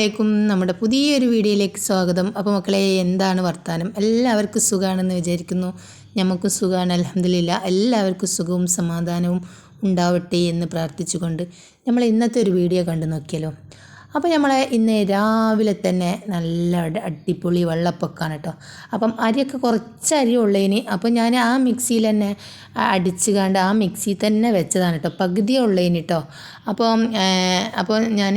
അസ്സാം വലൈക്കും നമ്മുടെ പുതിയൊരു വീഡിയോയിലേക്ക് സ്വാഗതം. അപ്പോൾ മക്കളെ എന്താണ് വർത്താനം? എല്ലാവർക്കും സുഖമാണെന്ന് വിചാരിക്കുന്നു. നമുക്കും സുഖമാണ് അലഹമില്ല എല്ലാവർക്കും സുഖവും സമാധാനവും ഉണ്ടാവട്ടെ എന്ന് പ്രാർത്ഥിച്ചുകൊണ്ട് നമ്മൾ ഇന്നത്തെ ഒരു വീഡിയോ കണ്ടു നോക്കിയാലോ? അപ്പോൾ നമ്മളെ ഇന്ന് രാവിലെ തന്നെ നല്ല അടിപൊളി വെള്ളപ്പൊക്കാണ് കേട്ടോ. അപ്പം അരിയൊക്കെ കുറച്ച് അരി ഉള്ളതിന് അപ്പോൾ ഞാൻ ആ മിക്സിയിൽ തന്നെ അടിച്ച് കണ്ട് ആ മിക്സിയിൽ തന്നെ വെച്ചതാണ് കേട്ടോ. പകുതിയേ ഉള്ളതിന് കേട്ടോ. അപ്പം അപ്പോൾ ഞാൻ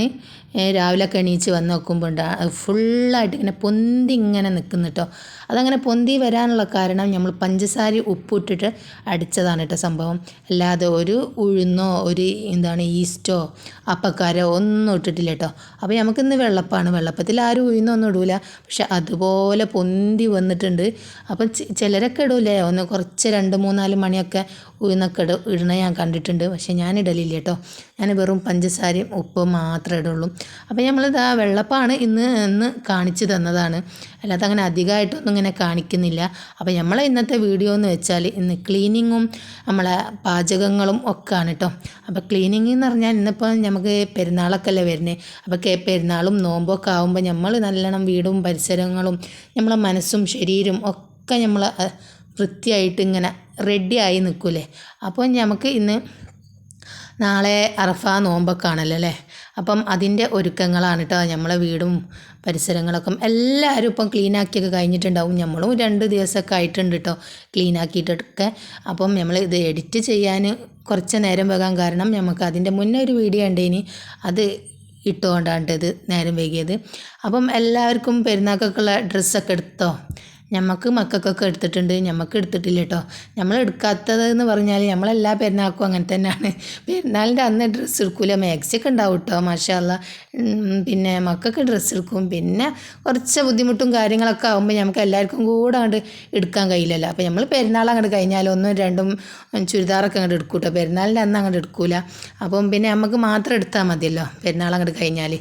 രാവിലെ ഒക്കെ എണീച്ച് വന്ന് നോക്കുമ്പോൾ ഉണ്ട് ഫുള്ളായിട്ട് ഇങ്ങനെ പൊന്തി ഇങ്ങനെ നിൽക്കുന്നു കേട്ടോ അതങ്ങനെ പൊന്തി വരാനുള്ള കാരണം നമ്മൾ പഞ്ചസാര ഉപ്പിട്ടിട്ട് അടിച്ചതാണ് കേട്ടോ സംഭവം. അല്ലാതെ ഒരു ഉഴുന്നോ ഒരു എന്താണ് ഈസ്റ്റോ അപ്പക്കാരോ ഒന്നും ഇട്ടിട്ടില്ല കേട്ടോ അപ്പോൾ നമുക്കിന്ന് വെള്ളപ്പാണ്. വെള്ളപ്പത്തിൽ ആരും ഉഴുന്നൊന്നും ഇടൂല. പക്ഷെ അതുപോലെ പൊന്തി വന്നിട്ടുണ്ട്. അപ്പം ചിലരൊക്കെ ഇടൂലേ? ഒന്ന് കുറച്ച് രണ്ട് മൂന്നാൽ മണിയൊക്കെ ഉഴുന്നൊക്കെ ഇട ഇടണ ഞാൻ കണ്ടിട്ടുണ്ട്. പക്ഷേ ഞാൻ ഇടലില്ല കേട്ടോ. ഞാൻ വെറും പഞ്ചസാരയും ഉപ്പും മാത്രമേ ഇടുള്ളൂ. അപ്പോൾ നമ്മളിത് ആ വെള്ളപ്പാണ് ഇന്ന് ഇന്ന് കാണിച്ചു തന്നതാണ്. അല്ലാതെ അങ്ങനെ അധികമായിട്ടൊന്നും ഇങ്ങനെ കാണിക്കുന്നില്ല. അപ്പോൾ നമ്മളെ ഇന്നത്തെ വീഡിയോ എന്ന് വെച്ചാൽ ഇന്ന് ക്ലീനിങ്ങും നമ്മളെ പാചകങ്ങളും ഒക്കെ ആണ് കേട്ടോ. അപ്പോൾ ക്ലീനിങ് എന്ന് പറഞ്ഞാൽ ഇന്നിപ്പോൾ നമുക്ക് പെരുന്നാളൊക്കെ അല്ലേ വരുന്നത്. അപ്പോൾ പെരുന്നാളും നോമ്പൊക്കെ ആകുമ്പോൾ നമ്മൾ നല്ലോണം വീടും പരിസരങ്ങളും നമ്മളെ മനസ്സും ശരീരവും ഒക്കെ നമ്മൾ വൃത്തിയായിട്ട് ഇങ്ങനെ റെഡിയായി നിൽക്കൂലേ. അപ്പോൾ നമുക്ക് ഇന്ന് നാളെ അറഫ നോമ്പൊക്കെ ആണല്ലോ അല്ലേ? അപ്പം അതിന്റെ ഒരുക്കങ്ങളാണ് കേട്ടോ നമ്മളെ വീടും പരിസരങ്ങളൊക്കെ. എല്ലാവരും ഇപ്പം ക്ലീനാക്കിയൊക്കെ കഴിഞ്ഞിട്ടുണ്ടാവും. നമ്മളും രണ്ട് ദിവസമൊക്കെ ആയിട്ടുണ്ട് കേട്ടോ ക്ലീനാക്കിയിട്ടൊക്കെ അപ്പം നമ്മൾ ഇത് എഡിറ്റ് ചെയ്യാൻ കുറച്ച് നേരം വേകാൻ കാരണം നമുക്ക് അതിന്റെ മുന്നേ ഒരു വീഡിയോ ഉണ്ടേനി അത് ഇട്ടുകൊണ്ടാണ് ഇത് നേരം വൈകിയത്. അപ്പം എല്ലാവർക്കും പെരുന്നാൾക്കൊക്കെയുള്ള ഡ്രസ്സൊക്കെ എടുത്തോ? ഞമ്മക്ക് മക്കൾക്കൊക്കെ എടുത്തിട്ടുണ്ട്. ഞമ്മക്ക് എടുത്തിട്ടില്ല കേട്ടോ നമ്മൾ എടുക്കാത്തത് എന്ന് പറഞ്ഞാൽ നമ്മളെല്ലാ പെരുന്നാൾക്കും അങ്ങനെ തന്നെയാണ്. പെരുന്നാളിന്റെ അന്ന് ഡ്രസ്സ് എടുക്കില്ല മാക്സിയൊക്കെ ഉണ്ടാവും കേട്ടോ മാഷാല്ല പിന്നെ മക്കൾക്ക് ഡ്രസ്സ് എടുക്കും. പിന്നെ കുറച്ച് ബുദ്ധിമുട്ടും കാര്യങ്ങളൊക്കെ ആകുമ്പോൾ നമുക്ക് എല്ലാവർക്കും കൂടെ അങ്ങോട്ട് എടുക്കാൻ കഴിയില്ലല്ലോ. അപ്പോൾ നമ്മൾ പെരുന്നാൾ അങ്ങോട്ട് കഴിഞ്ഞാൽ ഒന്നും രണ്ടും ചുരിദാറൊക്കെ അങ്ങോട്ട് എടുക്കും കേട്ടോ പെരുന്നാളിന്റെ അന്ന് അങ്ങോട്ട് എടുക്കില്ല അപ്പം പിന്നെ നമുക്ക് മാത്രം എടുത്താൽ മതിയല്ലോ പെരുന്നാൾ അങ്ങോട്ട് കഴിഞ്ഞാൽ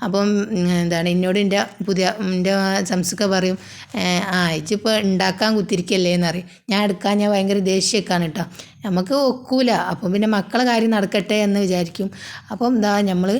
അപ്പം എന്താണ് എന്നോട് എന്റെ പുതിയ എന്റെ സംസൊക്കെ പറയും "ഏഹ്, ആ ഇച്ചിപ്പോൾ ഉണ്ടാക്കാൻ കുത്തിരിക്കല്ലേ എന്നറിയും ഞാൻ എടുക്കാൻ ഞാൻ ഭയങ്കര ദേഷ്യമൊക്കെയാണ് കേട്ടോ നമുക്ക് ഒക്കൂല. അപ്പം പിന്നെ മക്കളെ കാര്യം നടക്കട്ടെ എന്ന് വിചാരിക്കും. അപ്പം എന്താ നമ്മൾ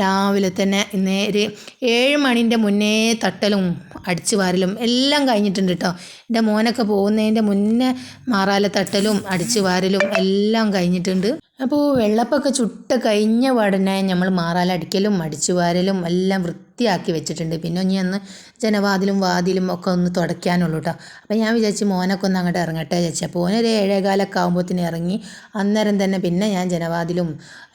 രാവിലെ തന്നെ നേരെ ഏഴ് മണിന്റെ മുന്നേ തട്ടലും അടിച്ചു വാരലും എല്ലാം കഴിഞ്ഞിട്ടുണ്ട് കേട്ടോ എന്റെ മോനൊക്കെ പോകുന്നതിന്റെ മുന്നേ മാറാല തട്ടലും അടിച്ചു വാരലും എല്ലാം കഴിഞ്ഞിട്ടുണ്ട്. അപ്പോൾ വെള്ളപ്പൊക്കെ ചുട്ട കഴിഞ്ഞ പാടനെ നമ്മൾ മാറാലടിക്കലും അടിച്ചു വാരലും എല്ലാം വൃത്തിയാക്കി വെച്ചിട്ടുണ്ട്. പിന്നെ ഇനി അന്ന് ജനവാതിലും വാതിലും ഒക്കെ ഒന്ന് തുടയ്ക്കാനുള്ളൂ കേട്ടോ അപ്പോൾ ഞാൻ വിചാരിച്ചു മോനൊക്കെ ഒന്ന് അങ്ങോട്ട് ഇറങ്ങട്ടെ വിചാരിച്ചു. അപ്പോൾ ഓനൊരു ഏഴേകാലൊക്കെ ആകുമ്പോഴത്തേന് ഇറങ്ങി അന്നേരം തന്നെ പിന്നെ ഞാൻ ജനവാതിലും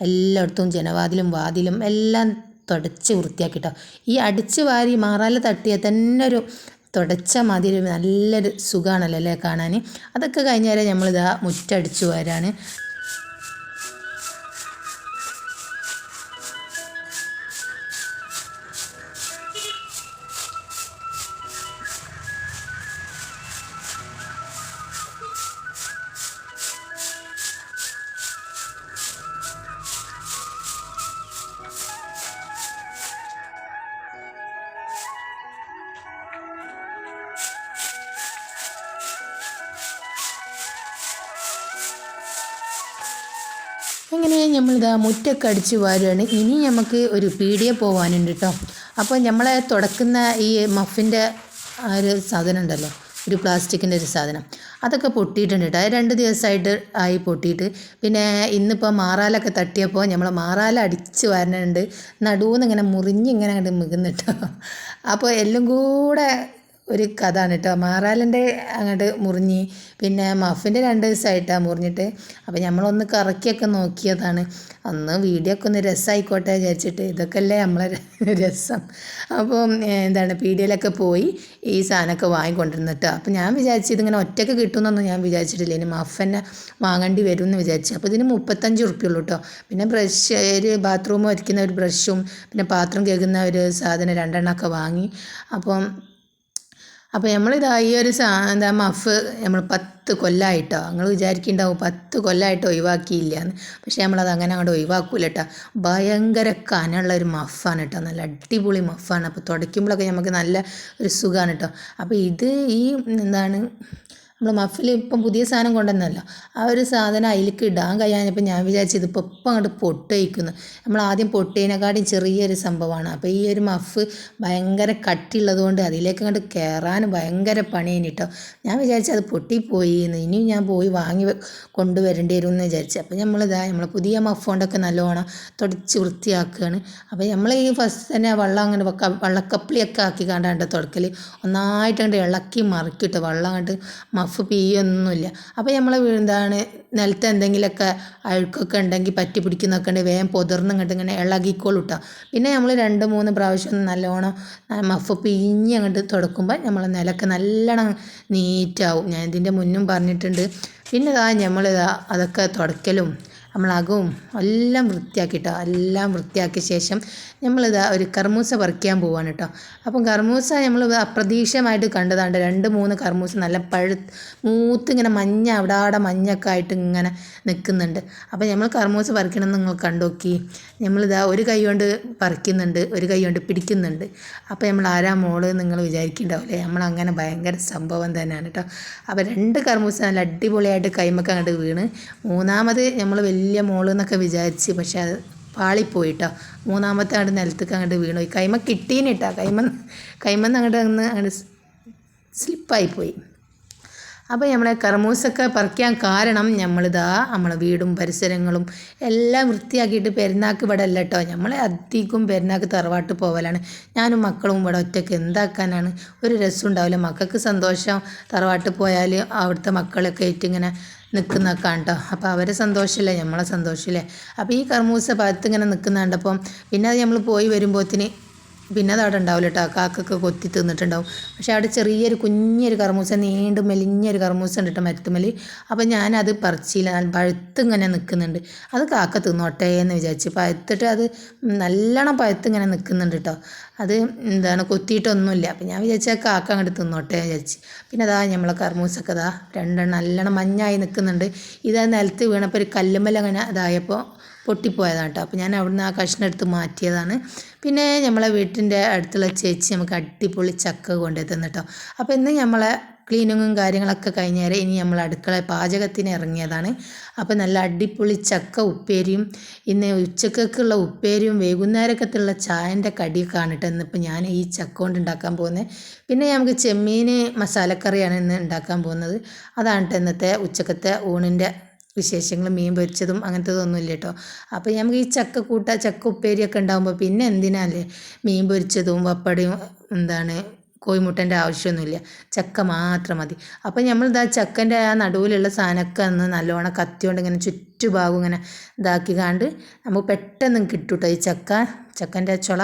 എല്ലായിടത്തും ജനവാതിലും വാതിലും എല്ലാം തുടച്ച് വൃത്തിയാക്കിട്ടോ ഈ അടിച്ച് വാരി മാറാല തട്ടിയാൽ തന്നെ ഒരു തുടച്ച മാതിരി നല്ലൊരു സുഖമാണല്ലോ അല്ലേ കാണാൻ? അതൊക്കെ കഴിഞ്ഞാൽ നമ്മളിതാ മുറ്റടിച്ചു വരാണ്. അങ്ങനെ നമ്മളിതാ മുറ്റൊക്കെ അടിച്ച് വാരുകയാണ് ഇനി നമുക്ക് ഒരു പീടിയ പോകാനുണ്ട് കേട്ടോ അപ്പോൾ നമ്മളെ തുടക്കുന്ന ഈ മഫിന്റെ ആ ഒരു സാധനം ഉണ്ടല്ലോ ഒരു പ്ലാസ്റ്റിക്കിന്റെ ഒരു സാധനം. അതൊക്കെ പൊട്ടിയിട്ടുണ്ട് കേട്ടോ രണ്ട് ദിവസമായിട്ട് ആയി പൊട്ടിയിട്ട്. പിന്നെ ഇന്നിപ്പോൾ മാറാലൊക്കെ തട്ടിയപ്പോൾ നമ്മൾ മാറാല അടിച്ച് വരണുണ്ട്. നടുവെന്ന് ഇങ്ങനെ മുറിഞ്ഞ് ഇങ്ങനെ അങ്ങോട്ട് മികുന്നിട്ടോ അപ്പോൾ എല്ലാം കൂടെ ഒരു കഥയാണ് കേട്ടോ. മാറാലിന്റെ അങ്ങോട്ട് മുറിഞ്ഞ് പിന്നെ മഫിന്റെ രണ്ട് ദിവസമായിട്ടാണ് മുറിഞ്ഞിട്ട്. അപ്പോൾ നമ്മളൊന്ന് കറക്കിയൊക്കെ നോക്കിയതാണ്. അന്ന് വീഡിയോ ഒക്കെ ഒന്ന് രസമായിക്കോട്ടെ വിചാരിച്ചിട്ട്. ഇതൊക്കെ അല്ലേ നമ്മളെ രസം. അപ്പം ഏഹ്, എന്താണ് പീടിയയിലൊക്കെ പോയി ഈ സാധനമൊക്കെ വാങ്ങിക്കൊണ്ടിരുന്നിട്ട് അപ്പോൾ ഞാൻ വിചാരിച്ചു ഇതിങ്ങനെ ഒറ്റയ്ക്ക് കിട്ടുമെന്നൊന്നും ഞാൻ വിചാരിച്ചിട്ടില്ല. ഇനി മഫന്നെ വാങ്ങേണ്ടി വരും എന്ന് വിചാരിച്ചു. അപ്പോൾ ഇതിന് മുപ്പത്തഞ്ച് ഉറുപ്പ്യുള്ളൂ കേട്ടോ. പിന്നെ ബ്രഷ് ഒരു ബാത്റൂം വരയ്ക്കുന്ന ഒരു ബ്രഷും പിന്നെ പാത്രം കേൾക്കുന്ന ഒരു സാധനം രണ്ടെണ്ണമൊക്കെ വാങ്ങി. അപ്പം അപ്പോൾ നമ്മളിതാ ഈ ഒരു സാ എന്താ മഫ് നമ്മൾ പത്ത് കൊല്ലമായിട്ടോ നിങ്ങൾ വിചാരിക്കുന്നുണ്ടാവും പത്ത് കൊല്ലമായിട്ട് ഒഴിവാക്കിയില്ല എന്ന് പക്ഷേ നമ്മളത് അങ്ങനെ അങ്ങോട്ട് ഒഴിവാക്കൂല കേട്ടോ ഭയങ്കര കനമുള്ള ഒരു മഫാണ് കേട്ടോ നല്ല അടിപൊളി മഫാണ്. അപ്പോൾ തുടയ്ക്കുമ്പോഴൊക്കെ നമുക്ക് നല്ല ഒരു സുഖമാണ് കേട്ടോ അപ്പോൾ ഇത് ഈ എന്താണ് നമ്മൾ മഫിൽ ഇപ്പം പുതിയ സാധനം കൊണ്ടുവന്നല്ലോ. ആ ഒരു സാധനം അതിലേക്ക് ഇടാൻ കഴിയാഞ്ഞപ്പോൾ ഞാൻ വിചാരിച്ചു ഇതിപ്പോൾ ഇപ്പം അങ്ങോട്ട് പൊട്ടയിക്കുന്നു നമ്മൾ ആദ്യം പൊട്ടിയതിനെക്കാട്ടും ചെറിയൊരു സംഭവമാണ് അപ്പോൾ ഈ ഒരു മഫ് ഭയങ്കര കട്ടിയുള്ളത് കൊണ്ട് അതിലേക്ക് അങ്ങോട്ട് കയറാൻ ഭയങ്കര പണിയാണ് കേട്ടോ ഞാൻ വിചാരിച്ചു അത് പൊട്ടിപ്പോയി എന്ന് ഇനിയും ഞാൻ പോയി വാങ്ങി കൊണ്ടുവരേണ്ടി വരും എന്ന് വിചാരിച്ചു. അപ്പോൾ നമ്മളിതാ നമ്മൾ പുതിയ മഫ് കൊണ്ടൊക്കെ നല്ലോണം തുടച്ച് വൃത്തിയാക്കുകയാണ് അപ്പോൾ നമ്മൾ ഈ ഫസ്റ്റ് തന്നെ വെള്ളം അങ്ങനെ വെള്ളക്കപ്പിളിയൊക്കെ ആക്കി കണ്ടാണ്ട് തുടക്കൽ ഒന്നായിട്ട് അങ്ങോട്ട് ഇളക്കി മറിക്കിട്ട്. വെള്ളം അങ്ങോട്ട് മഫ് പിയൊന്നുമില്ല അപ്പോൾ നമ്മൾ എന്താണ് നിലത്ത് എന്തെങ്കിലുമൊക്കെ അഴുക്കൊക്കെ ഉണ്ടെങ്കിൽ പറ്റി പിടിക്കുന്നൊക്കെ ഉണ്ടെങ്കിൽ വേഗം പൊതിർന്ന് ഇങ്ങോട്ട് ഇങ്ങനെ ഇളകിക്കോളും കേട്ടോ പിന്നെ നമ്മൾ രണ്ട് മൂന്ന് പ്രാവശ്യം നല്ലോണം മഫ് പിഞ്ഞ് അങ്ങോട്ട് തുടക്കുമ്പോൾ നമ്മൾ നിലയ്ക്ക് നല്ലോണം നീറ്റാവും. ഞാൻ ഇതിന്റെ മുന്നും പറഞ്ഞിട്ടുണ്ട്. പിന്നെ ഇതാ നമ്മളിതാ അതൊക്കെ തുടക്കലും നമ്മളകവും എല്ലാം വൃത്തിയാക്കിയിട്ടോ എല്ലാം വൃത്തിയാക്കിയ ശേഷം നമ്മളിത് ഒരു കർമൂസ പറിക്കാൻ പോവാണ് കേട്ടോ അപ്പം കർമൂസ നമ്മൾ അപ്രതീക്ഷിതമായിട്ട് കണ്ടതാണ്ട് രണ്ട് മൂന്ന് കർമൂസ നല്ല പഴു മൂത്ത് ഇങ്ങനെ മഞ്ഞ അവിടെ അവിടെ മഞ്ഞൊക്കെ ആയിട്ട് ഇങ്ങനെ നിൽക്കുന്നുണ്ട്. അപ്പം നമ്മൾ കർമൂസ പറിക്കണം നിങ്ങൾ കണ്ടോക്കി നമ്മളിതാ ഒരു കൈ കൊണ്ട് പറിക്കുന്നുണ്ട് ഒരു കൈ കൊണ്ട് പിടിക്കുന്നുണ്ട്. അപ്പോൾ നമ്മൾ ആരാ മോൾ നിങ്ങൾ വിചാരിക്കുന്നുണ്ടാവില്ലേ നമ്മളങ്ങനെ ഭയങ്കര സംഭവം തന്നെയാണ് കേട്ടോ അപ്പോൾ രണ്ട് കർമൂസ നല്ല അടിപൊളിയായിട്ട് കൈമൊക്കെ അങ്ങോട്ട് വീണ്. മൂന്നാമത് നമ്മൾ വലിയ മോൾ എന്നൊക്കെ വിചാരിച്ച് പക്ഷെ അത് പാളിപ്പോയിട്ടോ. മൂന്നാമത്തെ അങ്ങോട്ട് നിലത്തേക്ക് അങ്ങോട്ട് വീണു. കൈമ കിട്ടീനിട്ടാ. കേട്ടോ കൈമ കൈമന്ന് അങ്ങോട്ട് അങ്ങ് അങ്ങോട്ട് സ്ലിപ്പായിപ്പോയി. അപ്പോൾ നമ്മളെ കർമൂസൊക്കെ പറിക്കാൻ കാരണം നമ്മളിതാ നമ്മളെ വീടും പരിസരങ്ങളും എല്ലാം വൃത്തിയാക്കിയിട്ട് പെരുന്നാക്ക് ഇവിടെ അല്ല കേട്ടോ നമ്മളെ അധികം പെരുന്നാക്ക് തറവാട്ട് പോവലാണ്. ഞാനും മക്കളും ഇവിടെ ഒറ്റയ്ക്ക് എന്താക്കാനാണ്? ഒരു രസം ഉണ്ടാവില്ല. മക്കൾക്ക് സന്തോഷം. തറവാട്ട് പോയാൽ അവിടുത്തെ മക്കളൊക്കെ ആയിട്ട് ഇങ്ങനെ നിൽക്കുന്നൊക്കെ കേട്ടോ അപ്പോൾ അവരെ സന്തോഷമില്ലേ നമ്മളെ സന്തോഷമില്ലേ അപ്പോൾ ഈ കർമൂസ ഭാഗത്ത് ഇങ്ങനെ നിൽക്കുന്ന കണ്ടപ്പം പിന്നെ അത് നമ്മൾ പോയി വരുമ്പോഴത്തിന് പിന്നെ അത് അവിടെ ഉണ്ടാവില്ല കേട്ടോ കാക്കൊക്കെ കൊത്തി തിന്നിട്ടുണ്ടാവും. പക്ഷെ അവിടെ ചെറിയൊരു കുഞ്ഞൊരു കർമൂസ നീണ്ട് മെലിഞ്ഞൊരു കർമൂസ ഉണ്ട് കേട്ടോ മരത്തുമലി. അപ്പോൾ ഞാനത് പറിച്ചില്ല. നല്ല പഴുത്ത് ഇങ്ങനെ നിൽക്കുന്നുണ്ട് അത് കാക്ക തിന്നോട്ടെ എന്ന് വിചാരിച്ച് പഴുത്തിട്ട് അത് നല്ലോണം പഴുത്ത് ഇങ്ങനെ നിൽക്കുന്നുണ്ട് കേട്ടോ അത് എന്താണ് കൊത്തിയിട്ടൊന്നുമില്ല. അപ്പം ഞാൻ വിചാരിച്ചാൽ കാക്ക അങ്ങോട്ട് തിന്നോട്ടെ വിചാരിച്ച്. പിന്നെ അതാ നമ്മളെ കർമൂസൊക്കെ അതാ രണ്ടെണ്ണം നല്ലോണം മഞ്ഞായി നിൽക്കുന്നുണ്ട് ഇത് നിലത്ത് വീണപ്പോൾ ഒരു കല്ലുമ്മൽ അങ്ങനെ ഇതായപ്പോൾ പൊട്ടിപ്പോയതാണ് കേട്ടോ അപ്പോൾ ഞാൻ അവിടുന്ന് ആ കഷ്ണം എടുത്ത് മാറ്റിയതാണ്. പിന്നെ നമ്മളെ വീട്ടിന്റെ അടുത്തുള്ള ചേച്ചി നമുക്ക് അടിപൊളി ചക്ക കൊണ്ടുപോയി തന്നു കേട്ടോ അപ്പോൾ ഇന്ന് നമ്മളെ ക്ലീനിങ്ങും കാര്യങ്ങളൊക്കെ കഴിഞ്ഞാൽ ഇനി നമ്മൾ അടുക്കള പാചകത്തിന് ഇറങ്ങിയതാണ്. അപ്പോൾ നല്ല അടിപൊളി ചക്ക ഉപ്പേരിയും ഇന്ന് ഉച്ചക്കൊക്കെയുള്ള ഉപ്പേരിയും വൈകുന്നേരക്കത്തുള്ള ചായന്റെ കടിയൊക്കെയാണ് കേട്ടോ ഇന്നിപ്പോൾ ഞാൻ ഈ ചക്ക കൊണ്ട് ഉണ്ടാക്കാൻ പോകുന്നത് പിന്നെ നമുക്ക് ചെമ്മീൻ മസാലക്കറിയാണ് ഇന്ന് ഉണ്ടാക്കാൻ പോകുന്നത്. അതാണ് കേട്ടോ ഇന്നത്തെ ഉച്ചക്കത്തെ ഊണിന്റെ വിശേഷങ്ങൾ മീൻ പൊരിച്ചതും അങ്ങനത്തതൊന്നും ഇല്ല കേട്ടോ അപ്പോൾ നമുക്ക് ഈ ചക്ക കൂട്ട ചക്ക ഉപ്പേരിയൊക്കെ ഉണ്ടാകുമ്പോൾ പിന്നെ എന്തിനാല്ലേ മീൻ പൊരിച്ചതും പപ്പടയും എന്താണ് കോഴിമുട്ടന്റെ ആവശ്യമൊന്നുമില്ല. ചക്ക മാത്രം മതി. അപ്പോൾ നമ്മൾ ഇതാ ചക്കന്റെ ആ നടുവിലുള്ള സാധനമൊക്കെ ഒന്ന് നല്ലോണം കത്തിയോണ്ട് ഇങ്ങനെ ചുറ്റുഭാഗം ഇങ്ങനെ ഇതാക്കി കാണ്ട് നമുക്ക് പെട്ടെന്ന് കിട്ടും കേട്ടോ ഈ ചക്ക ചക്കന്റെ ചുള.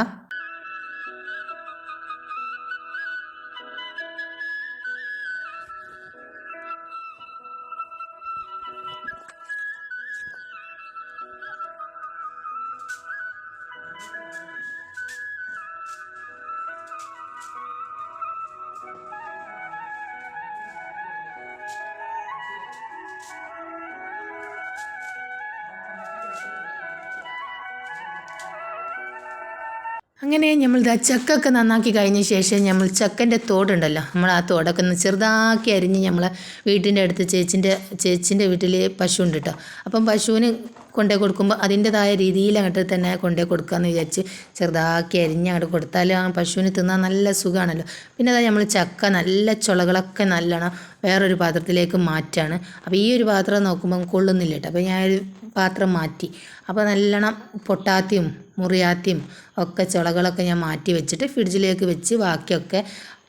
അങ്ങനെ നമ്മൾ ഇതാ ചക്കൊക്കെ നന്നാക്കി കഴിഞ്ഞ ശേഷം നമ്മൾ ചക്കന്റെ തോടുണ്ടല്ലോ. നമ്മൾ ആ തോടൊക്കെ ഒന്ന് ചെറുതാക്കി അരിഞ്ഞ് നമ്മൾ വീട്ടിന്റെ അടുത്ത് ചേച്ചിന്റെ ചേച്ചിന്റെ വീട്ടിൽ പശു ഉണ്ട് കേട്ടോ അപ്പം പശുവിന് കൊണ്ടേ കൊടുക്കുമ്പോൾ അതിന്റെതായ രീതിയിൽ അങ്ങോട്ട് തന്നെ കൊണ്ടേ കൊടുക്കാമെന്ന് വിചാരിച്ച് ചെറുതാക്കി അരിഞ്ഞ് അങ്ങോട്ട് കൊടുത്താൽ ആ പശുവിന് തിന്നാൻ നല്ല സുഖമാണല്ലോ പിന്നെ അതായത് നമ്മൾ ചക്ക നല്ല ചുളകളൊക്കെ നല്ലോണം വേറൊരു പാത്രത്തിലേക്ക് മാറ്റാണ്. അപ്പോൾ ഈ ഒരു പാത്രം നോക്കുമ്പോൾ കൊള്ളുന്നില്ല കേട്ടോ അപ്പോൾ ഞാനൊരു പാത്രം മാറ്റി. അപ്പോൾ നല്ലോണം പൊട്ടാത്തിയും മുറിയാത്തിയും ഒക്കെ ചുളകളൊക്കെ ഞാൻ മാറ്റി വെച്ചിട്ട് ഫ്രിഡ്ജിലേക്ക് വെച്ച് ബാക്കിയൊക്കെ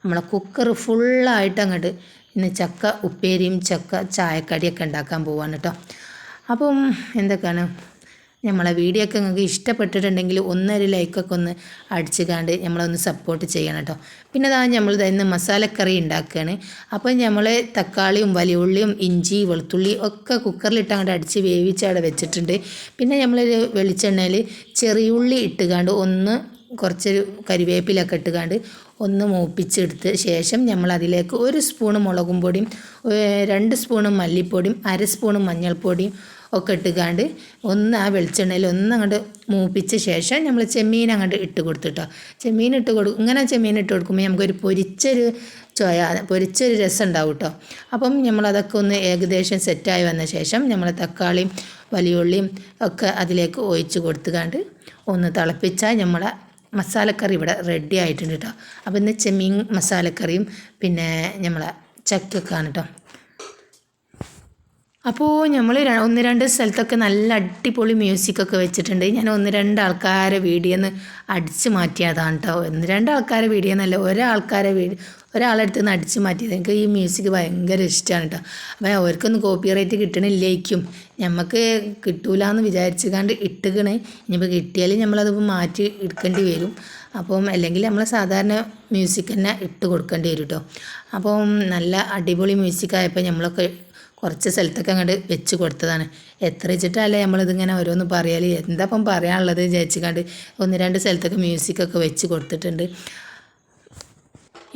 നമ്മളെ കുക്കർ ഫുള്ളായിട്ട് അങ്ങോട്ട് ഇന്ന് ചക്ക ഉപ്പേരിയും ചക്ക ചായക്കടിയൊക്കെ ഉണ്ടാക്കാൻ പോവാണ് കേട്ടോ അപ്പം എന്തൊക്കെയാണ്? നമ്മളെ വീഡിയോ ഒക്കെ നിങ്ങൾക്ക് ഇഷ്ടപ്പെട്ടിട്ടുണ്ടെങ്കിൽ ഒന്നൊരു ലൈക്കൊക്കെ ഒന്ന് അടിച്ച് കാണ്ട് നമ്മളൊന്ന് സപ്പോർട്ട് ചെയ്യണം കേട്ടോ. പിന്നെ അതാ നമ്മൾ ഇന്ന് മസാലക്കറി ഉണ്ടാക്കുകയാണ് അപ്പോൾ നമ്മൾ തക്കാളിയും വലിയുള്ളിയും ഇഞ്ചി വെളുത്തുള്ളി ഒക്കെ കുക്കറിലിട്ട് അങ്ങോട്ട് അടിച്ച് വേവിച്ചവിടെ വെച്ചിട്ടുണ്ട്. പിന്നെ നമ്മളൊരു വെളിച്ചെണ്ണയിൽ ചെറിയുള്ളി ഇട്ടുകാണ്ട് ഒന്ന് കുറച്ച് കരിവേപ്പിലൊക്കെ ഇട്ടുകാണ്ട് ഒന്ന് മൂപ്പിച്ചെടുത്ത് ശേഷം നമ്മൾ അതിലേക്ക് ഒരു സ്പൂണ് മുളകും പൊടിയും രണ്ട് സ്പൂണ് മല്ലിപ്പൊടിയും അര സ്പൂണ് മഞ്ഞൾപ്പൊടിയും ഒക്കെ ഇട്ടുകാണ്ട് ഒന്ന് ആ വെളിച്ചെണ്ണയിൽ ഒന്ന് അങ്ങോട്ട് മൂപ്പിച്ച ശേഷം നമ്മൾ ചെമ്മീൻ അങ്ങോട്ട് ഇട്ട് കൊടുത്തിട്ടോ ചെമ്മീൻ ഇട്ട് കൊടുക്കും ഇങ്ങനെ ചെമ്മീൻ ഇട്ട് കൊടുക്കുമ്പോൾ നമുക്കൊരു പൊരിച്ചൊരു ചോയ പൊരിച്ചൊരു രസം ഉണ്ടാവും കേട്ടോ അപ്പം നമ്മളതൊക്കെ ഒന്ന് ഏകദേശം സെറ്റായി വന്ന ശേഷം നമ്മൾ തക്കാളിയും വലിയുള്ളിയും ഒക്കെ അതിലേക്ക് ഒഴിച്ച് കൊടുത്തുകാണ്ട് ഒന്ന് തിളപ്പിച്ചാൽ നമ്മളെ മസാലക്കറി ഇവിടെ റെഡി ആയിട്ടുണ്ട് കേട്ടോ അപ്പോൾ ഇന്ന് ചെമ്മീൻ മസാലക്കറിയും പിന്നെ നമ്മളെ ചക്കൊക്കെയാണ് കേട്ടോ അപ്പോൾ നമ്മൾ ഒന്ന് രണ്ട് സ്ഥലത്തൊക്കെ നല്ല അടിപൊളി മ്യൂസിക്കൊക്കെ വെച്ചിട്ടുണ്ട്. ഞാൻ ഒന്ന് രണ്ട് ആൾക്കാരെ വീഡിയോ നിന്ന് അടിച്ചു മാറ്റിയതാണ് കേട്ടോ ഒന്ന് രണ്ട് ആൾക്കാരെ വീഡിയോ എന്നല്ല ഒരാൾക്കാരെ വീഡിയോ ഒരാളടുത്ത് നിന്ന് അടിച്ചു മാറ്റിയത്. എനിക്ക് ഈ മ്യൂസിക് ഭയങ്കര ഇഷ്ടമാണ് കേട്ടോ അപ്പോൾ അവർക്കൊന്നും കോപ്പി റൈറ്റ് കിട്ടണില്ലേക്കും. നമുക്ക് കിട്ടൂല എന്ന് വിചാരിച്ചു ഇട്ടുകണേ ഇനിയിപ്പോൾ കിട്ടിയാൽ നമ്മളത് മാറ്റി എടുക്കേണ്ടി വരും. അപ്പം അല്ലെങ്കിൽ നമ്മൾ സാധാരണ മ്യൂസിക് തന്നെ ഇട്ട് കൊടുക്കേണ്ടി വരും കേട്ടോ അപ്പം നല്ല അടിപൊളി മ്യൂസിക് ആയപ്പോൾ നമ്മളൊക്കെ കുറച്ച് സ്ഥലത്തൊക്കെ അങ്ങോട്ട് വെച്ച് കൊടുത്തതാണ്. എത്ര വെച്ചിട്ടല്ലേ നമ്മളിതിങ്ങനെ ഓരോന്ന് പറയാൽ എന്താ ഇപ്പം പറയാനുള്ളത് വിചാരിച്ചുകൊണ്ട് ഒന്ന് രണ്ട് സ്ഥലത്തൊക്കെ മ്യൂസിക്കൊക്കെ വെച്ച് കൊടുത്തിട്ടുണ്ട്.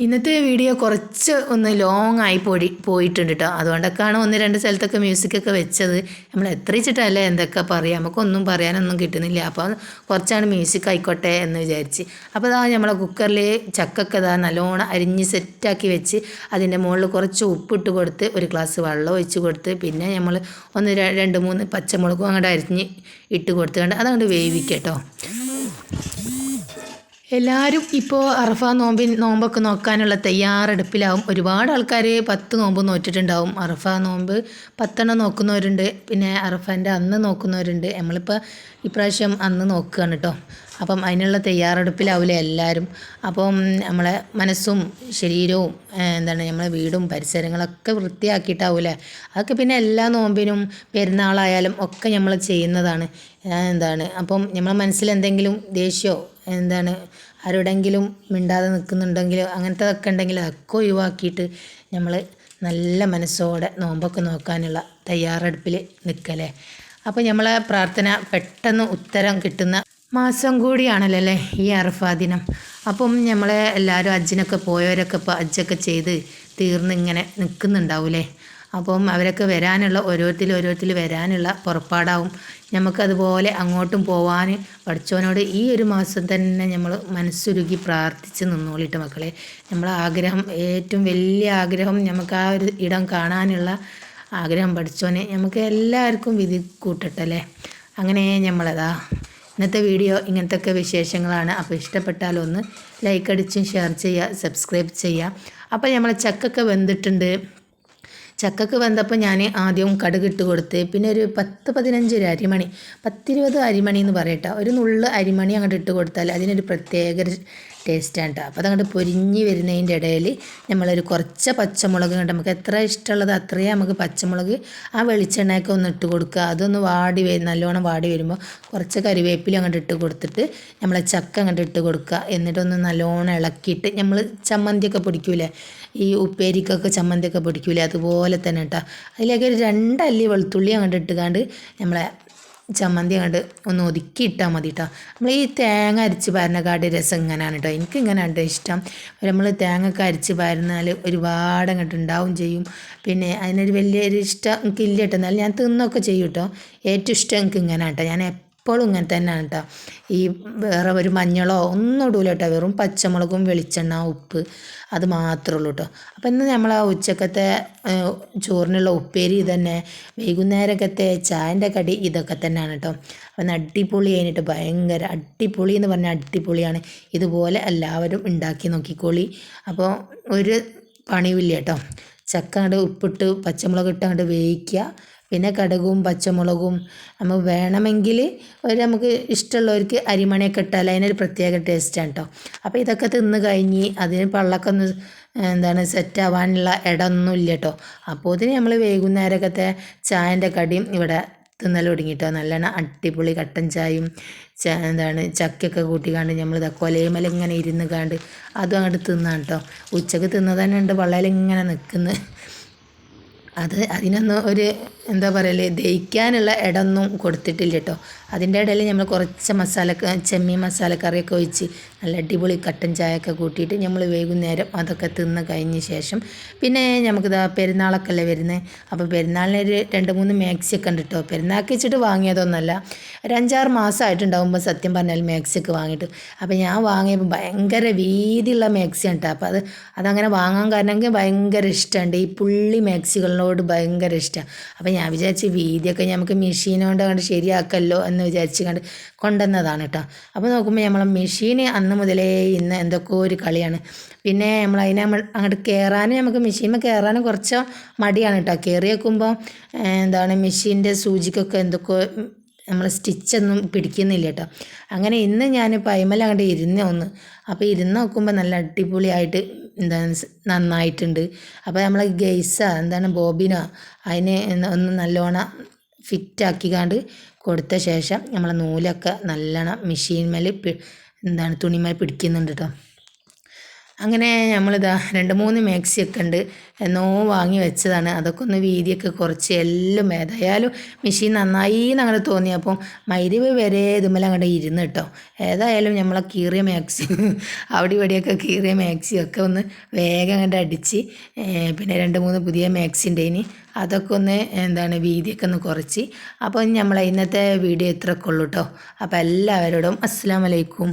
ഇന്നത്തെ വീഡിയോ കുറച്ച് ഒന്ന് ലോങ് ആയി പോയി പോയിട്ടുണ്ട് കേട്ടോ അതുകൊണ്ടൊക്കെയാണ് ഒന്ന് രണ്ട് സ്ഥലത്തൊക്കെ മ്യൂസിക്കൊക്കെ വെച്ചത്. നമ്മൾ എത്ര വെച്ചിട്ടല്ലേ എന്തൊക്കെ പറയാം? നമുക്കൊന്നും പറയാനൊന്നും കിട്ടുന്നില്ല. അപ്പോൾ കുറച്ചാണ് മ്യൂസിക് ആയിക്കോട്ടെ എന്ന് വിചാരിച്ച്. അപ്പോൾ അതാ നമ്മളെ കുക്കറിൽ ചക്കൊക്കെ ഇതാ നല്ലോണം അരിഞ്ഞ് സെറ്റാക്കി വെച്ച് അതിന്റെ മുകളിൽ കുറച്ച് ഉപ്പിട്ട് കൊടുത്ത് ഒരു ഗ്ലാസ് വെള്ളം ഒഴിച്ച് കൊടുത്ത് പിന്നെ നമ്മൾ ഒന്ന് രണ്ട് മൂന്ന് പച്ചമുളകും അങ്ങോട്ട് അരിഞ്ഞ് ഇട്ട് കൊടുത്തുകൊണ്ട് അതങ്ങോട്ട് വേവിക്കട്ടോ എല്ലാവരും ഇപ്പോൾ അറഫ നോമ്പിൻ നോമ്പൊക്കെ നോക്കാനുള്ള തയ്യാറെടുപ്പിലാവും. ഒരുപാട് ആൾക്കാർ പത്ത് നോമ്പ് നോറ്റിട്ടുണ്ടാവും. അറഫ നോമ്പ് പത്തെണ്ണം നോക്കുന്നവരുണ്ട്. പിന്നെ അറഫന്റെ അന്ന് നോക്കുന്നവരുണ്ട്. നമ്മളിപ്പോൾ ഇപ്രാവശ്യം അന്ന് നോക്കുകയാണ് കേട്ടോ അപ്പം അതിനുള്ള തയ്യാറെടുപ്പിലാവില്ല എല്ലാവരും അപ്പം നമ്മളെ മനസ്സും ശരീരവും എന്താണ് നമ്മളെ വീടും പരിസരങ്ങളൊക്കെ വൃത്തിയാക്കിയിട്ടാവില്ലേ അതൊക്കെ പിന്നെ എല്ലാ നോമ്പിനും പെരുന്നാളായാലും ഒക്കെ നമ്മൾ ചെയ്യുന്നതാണ്. എന്താണ്? അപ്പം നമ്മളെ മനസ്സിൽ എന്തെങ്കിലും ദേഷ്യമോ എന്താണ് ആരോടെങ്കിലും മിണ്ടാതെ നിൽക്കുന്നുണ്ടെങ്കിൽ അങ്ങനത്തതൊക്കെ ഉണ്ടെങ്കിൽ അതൊക്കെ ഒഴിവാക്കിയിട്ട് നമ്മൾ നല്ല മനസ്സോടെ നോമ്പൊക്കെ നോക്കാനുള്ള തയ്യാറെടുപ്പിൽ നിൽക്കല്ലേ അപ്പോൾ നമ്മളെ പ്രാർത്ഥന പെട്ടെന്ന് ഉത്തരം കിട്ടുന്ന മാസം കൂടിയാണല്ലോ അല്ലേ ഈ അറഫാ ദിനം. അപ്പം നമ്മളെ എല്ലാവരും അജ്ജിനൊക്കെ പോയവരൊക്കെ ഇപ്പോൾ അജ്ജൊക്കെ ചെയ്ത് തീർന്ന് ഇങ്ങനെ നിൽക്കുന്നുണ്ടാവൂലേ അപ്പം അവരൊക്കെ വരാനുള്ള ഓരോരുത്തർ ഓരോരുത്തർ വരാനുള്ള പുറപ്പാടാവും. നമുക്കതുപോലെ അങ്ങോട്ടും പോവാൻ പഠിച്ചവനോട് ഈ ഒരു മാസം തന്നെ നമ്മൾ മനസ്സുരുകി പ്രാർത്ഥിച്ച് നിന്നോളിട്ട് മക്കളെ. നമ്മളെ ആഗ്രഹം ഏറ്റവും വലിയ ആഗ്രഹം നമുക്ക് ആ ഒരു ഇടം കാണാനുള്ള ആഗ്രഹം പഠിച്ചോനെ നമുക്ക് എല്ലാവർക്കും വിധി കൂട്ടട്ടല്ലേ അങ്ങനെ നമ്മളതാ ഇന്നത്തെ വീഡിയോ ഇങ്ങനത്തെ വിശേഷങ്ങളാണ്. അപ്പോൾ ഇഷ്ടപ്പെട്ടാൽ ഒന്ന് ലൈക്ക് അടിച്ചും ഷെയർ ചെയ്യുക സബ്സ്ക്രൈബ് ചെയ്യുക. അപ്പോൾ നമ്മൾ ചക്കൊക്കെ വെന്തിട്ടുണ്ട്. ചക്കക്ക് വെന്തപ്പോൾ ഞാൻ ആദ്യം കടുകിട്ട് കൊടുത്ത് പിന്നെ ഒരു പത്ത് പതിനഞ്ച് ഒരു അരിമണി പത്തിരുപത് അരിമണി എന്ന് പറയട്ടെ. ഒരു നുള്ള് അരിമണി അങ്ങോട്ട് ഇട്ട് കൊടുത്താൽ അതിനൊരു പ്രത്യേക ടേസ്റ്റാണ് കേട്ടോ അപ്പോൾ അതങ്ങോട്ട് പൊരിഞ്ഞ് വരുന്നതിന്റെ ഇടയിൽ നമ്മളൊരു കുറച്ച് പച്ചമുളക് കണ്ട് നമുക്ക് എത്ര ഇഷ്ടമുള്ളത് അത്രയും നമുക്ക് പച്ചമുളക് ആ വെളിച്ചെണ്ണയൊക്കെ ഒന്ന് ഇട്ട് കൊടുക്കുക. അതൊന്ന് വാടി വരും നല്ലോണം വാടി വരുമ്പോൾ കുറച്ച് കറിവേപ്പില അങ്ങോട്ട് ഇട്ട് കൊടുത്തിട്ട് നമ്മളെ ചക്ക അങ്ങോട്ട് ഇട്ട് കൊടുക്കുക. എന്നിട്ടൊന്ന് നല്ലോണം ഇളക്കിയിട്ട് നമ്മൾ ചമ്മന്തിയൊക്കെ പൊടിക്കൂലേ? ഈ ഉപ്പേരിക്കൊക്കെ ചമ്മന്തിയൊക്കെ പൊടിക്കൂലേ? അതുപോലെ തന്നെ കേട്ടോ അതിലേക്ക് ഒരു രണ്ടല്ലി വെളുത്തുള്ളി അങ്ങോട്ട് ഇട്ടുകാണ്ട് നമ്മളെ ചമ്മന്തി അങ്ങോട്ട് ഒന്ന് ഒതുക്കി ഇട്ടാൽ മതി കേട്ടോ നമ്മൾ ഈ തേങ്ങ അരിച്ച് പാരുന്നക്കാട് രസം ഇങ്ങനെയാണ് കേട്ടോ എനിക്ക് ഇങ്ങനെയാണ് ഇഷ്ടം. നമ്മൾ തേങ്ങ ഒക്കെ അരിച്ച് പാരുന്നാൽ ഒരുപാട് അങ്ങോട്ട് ഉണ്ടാവും ചെയ്യും. പിന്നെ അതിനൊരു വലിയൊരു ഇഷ്ടം എനിക്ക് ഇല്ല കേട്ടോ എന്നാലും ഞാൻ തിന്നൊക്കെ ചെയ്യും കേട്ടോ ഏറ്റവും ഇഷ്ടം എനിക്ക് ഇങ്ങനെ കേട്ടോ ഞാൻ എപ്പോഴും ഇങ്ങനെ തന്നെയാണ് കേട്ടോ ഈ വേറെ ഒരു മഞ്ഞളോ ഒന്നും ഇടൂല കേട്ടോ വെറും പച്ചമുളകും വെളിച്ചെണ്ണ ഉപ്പ് അത് മാത്രമേ ഉള്ളൂ കേട്ടോ അപ്പം ഇന്ന് നമ്മൾ ആ ഉച്ചക്കത്തെ ചോറിനുള്ള ഉപ്പേരി തന്നെ വൈകുന്നേരക്കത്തെ ചായന്റെ കടി ഇതൊക്കെ തന്നെയാണ് കേട്ടോ അപ്പം അടിപൊളി കഴിഞ്ഞിട്ട് ഭയങ്കര അടിപൊളി എന്ന് പറഞ്ഞാൽ അടിപൊളിയാണ്. ഇതുപോലെ എല്ലാവരും ഉണ്ടാക്കി നോക്കിക്കോളി. അപ്പോൾ ഒരു പണിയില്ല കേട്ടോ ചക്ക അങ്ങോട്ട് ഉപ്പിട്ട് പച്ചമുളക് ഇട്ട് അങ്ങോട്ട് വേവിക്കുക പിന്നെ കടുകും പച്ചമുളകും നമുക്ക് വേണമെങ്കിൽ ഒരു നമുക്ക് ഇഷ്ടമുള്ളവർക്ക് അരിമണിയൊക്കെ ഇട്ടാൽ അതിനൊരു പ്രത്യേക ടേസ്റ്റാണ് കേട്ടോ അപ്പോൾ ഇതൊക്കെ തിന്ന് കഴിഞ്ഞ് അതിന് പള്ളൊക്കെ ഒന്ന് എന്താണ് സെറ്റ് ആവാനുള്ള ഇടമൊന്നും ഇല്ല കേട്ടോ അപ്പോൾ ഇതിന് നമ്മൾ വൈകുന്നേരമൊക്കെ ചായന്റെ കടിയും ഇവിടെ തിന്നൽ തുടങ്ങിയിട്ടോ നല്ലോണം അടിപൊളി കട്ടൻ ചായയും എന്താണ് ചക്കയൊക്കെ കൂട്ടിക്കാണ്ട് നമ്മൾ ഇതാ കൊലയുമല ഇങ്ങനെ ഇരുന്ന് കാണ്ട് അതും അങ്ങോട്ട് തിന്നാണ് കേട്ടോ ഉച്ചയ്ക്ക് തിന്നതന്നെ ഉണ്ട് വള്ളയിൽ ഇങ്ങനെ നിൽക്കുന്നത് അത് അതിനൊന്നും ഒരു എന്താ പറയൽ ദഹിക്കാനുള്ള ഇടമൊന്നും കൊടുത്തിട്ടില്ല കേട്ടോ അതിന്റെ ഇടയിൽ നമ്മൾ കുറച്ച് മസാല ചെമ്മീൻ മസാലക്കറിയൊക്കെ ഒഴിച്ച് നല്ല അടിപൊളി കട്ടൻ ചായയൊക്കെ കൂട്ടിയിട്ട് നമ്മൾ വൈകുന്നേരം അതൊക്കെ തിന്ന് കഴിഞ്ഞ ശേഷം പിന്നെ നമുക്കിതാ പെരുന്നാളൊക്കെ അല്ലേ വരുന്നത് അപ്പോൾ പെരുന്നാളിന് ഒരു രണ്ട് മൂന്ന് മാക്സിയൊക്കെ ഉണ്ട് കേട്ടോ പെരുന്നാൾക്ക് വെച്ചിട്ട് വാങ്ങിയതൊന്നുമല്ല ഒരു അഞ്ചാറ് മാസമായിട്ടുണ്ടാകുമ്പോൾ സത്യം പറഞ്ഞാൽ മാക്സിയൊക്കെ വാങ്ങിയിട്ട്. അപ്പോൾ ഞാൻ വാങ്ങിയപ്പോൾ ഭയങ്കര വീതിയുള്ള മാക്സിയാണ് കേട്ടോ അപ്പോൾ അത് അതങ്ങനെ വാങ്ങാൻ കാരണം ഭയങ്കര ഇഷ്ടമുണ്ട് ഈ പുള്ളി മാക്സികളിനോട് ഭയങ്കര ഇഷ്ടമാണ് അപ്പോൾ ഞാൻ വിചാരിച്ച് വീതിയൊക്കെ നമുക്ക് മെഷീൻ കൊണ്ട് കണ്ട് ശരിയാക്കല്ലോ എന്ന് വിചാരിച്ച് കണ്ട് കൊണ്ടുവന്നതാണ് കേട്ടോ അപ്പോൾ നോക്കുമ്പോൾ നമ്മൾ മെഷീൻ അന്ന് മുതലേ ഇന്ന് എന്തൊക്കെയോ ഒരു കളിയാണ്. പിന്നെ നമ്മൾ അതിനെ നമ്മൾ അങ്ങോട്ട് കയറാനും നമുക്ക് മെഷീനിൽ കയറാനും കുറച്ച് മടിയാണ് കേട്ടോ കയറി വെക്കുമ്പോൾ എന്താണ് മെഷീന്റെ സൂചിക്കൊക്കെ എന്തൊക്കെയോ നമ്മൾ സ്റ്റിച്ചൊന്നും പിടിക്കുന്നില്ല കേട്ടോ അങ്ങനെ ഇന്ന് ഞാൻ പൈമല അങ്ങോട്ട് ഇരുന്ന ഒന്ന് അപ്പോൾ ഇരുന്ന് നോക്കുമ്പോൾ നല്ല അടിപൊളിയായിട്ട് എന്താണ് നന്നായിട്ടുണ്ട്. അപ്പോൾ നമ്മൾ ഗെയ്സ എന്താണ് ബോബിനോ അതിനെ ഒന്ന് നല്ലോണം ഫിറ്റാക്കിക്കാണ്ട് കൊടുത്ത ശേഷം നമ്മൾ നൂലൊക്കെ നല്ലോണം മെഷീൻ മേൽ എന്താണ് തുണിമേൽ പിടിക്കുന്നുണ്ട് കേട്ടോ അങ്ങനെ നമ്മളിതാ രണ്ട് മൂന്ന് മാക്സിയൊക്കെ ഉണ്ട് എന്നോ വാങ്ങി വെച്ചതാണ്. അതൊക്കെ ഒന്ന് വീതിയൊക്കെ കുറച്ച് എല്ലാം ഏതായാലും മെഷീൻ നന്നായി എന്നങ്ങനെ തോന്നി. അപ്പം മൈരിവ് വരെ ഇതുമ്മല അങ്ങോട്ട് ഇരുന്ന് കേട്ടോ ഏതായാലും നമ്മളെ കീറിയ മാക്സി അവിടെ ഇവിടെയൊക്കെ കീറിയ മാക്സിയൊക്കെ ഒന്ന് വേഗം അങ്ങോട്ട് അടിച്ച് പിന്നെ രണ്ട് മൂന്ന് പുതിയ മാക്സിന്റെ ഇനി. അതൊക്കെ ഒന്ന് എന്താണ് വീതിയൊക്കെ ഒന്ന് കുറച്ച്. അപ്പോൾ നമ്മളെ ഇന്നത്തെ വീഡിയോ ഇത്രയൊക്കെ ഉള്ളൂ കേട്ടോ അപ്പോൾ എല്ലാവരോടും അസ്സാം വലൈക്കും